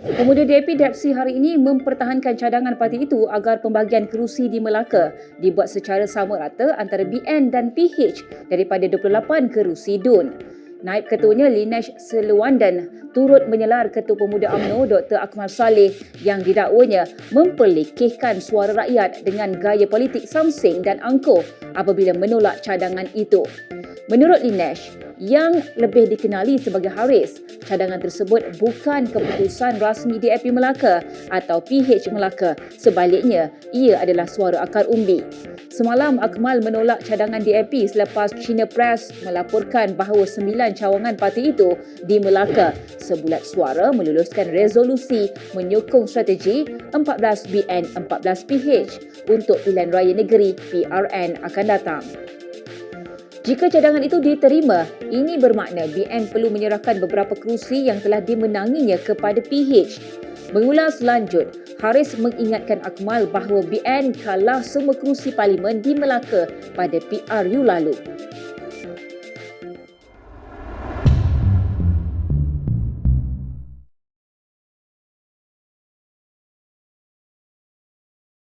Pemuda DAP Depsi hari ini mempertahankan cadangan parti itu agar pembagian kerusi di Melaka dibuat secara sama rata antara BN dan PH daripada 28 kerusi DUN. Naib Ketuanya Linesh Seluandan turut menyelar Ketua Pemuda AMNO Dr. Akmal Saleh yang didakwanya memperlekehkan suara rakyat dengan gaya politik samsing dan angkuh apabila menolak cadangan itu. Menurut Linesh, yang lebih dikenali sebagai Haris, cadangan tersebut bukan keputusan rasmi DAP Melaka atau PH Melaka. Sebaliknya, ia adalah suara akar umbi. Semalam Akmal menolak cadangan DAP selepas China Press melaporkan bahawa sembilan cawangan parti itu di Melaka sebulat suara meluluskan resolusi menyokong strategi 14BN 14PH untuk pilihan raya negeri PRN akan datang. Jika cadangan itu diterima, ini bermakna BN perlu menyerahkan beberapa kerusi yang telah dimenanginya kepada PH. Mengulas lanjut, Haris mengingatkan Akmal bahawa BN kalah semua kerusi parlimen di Melaka pada PRU lalu.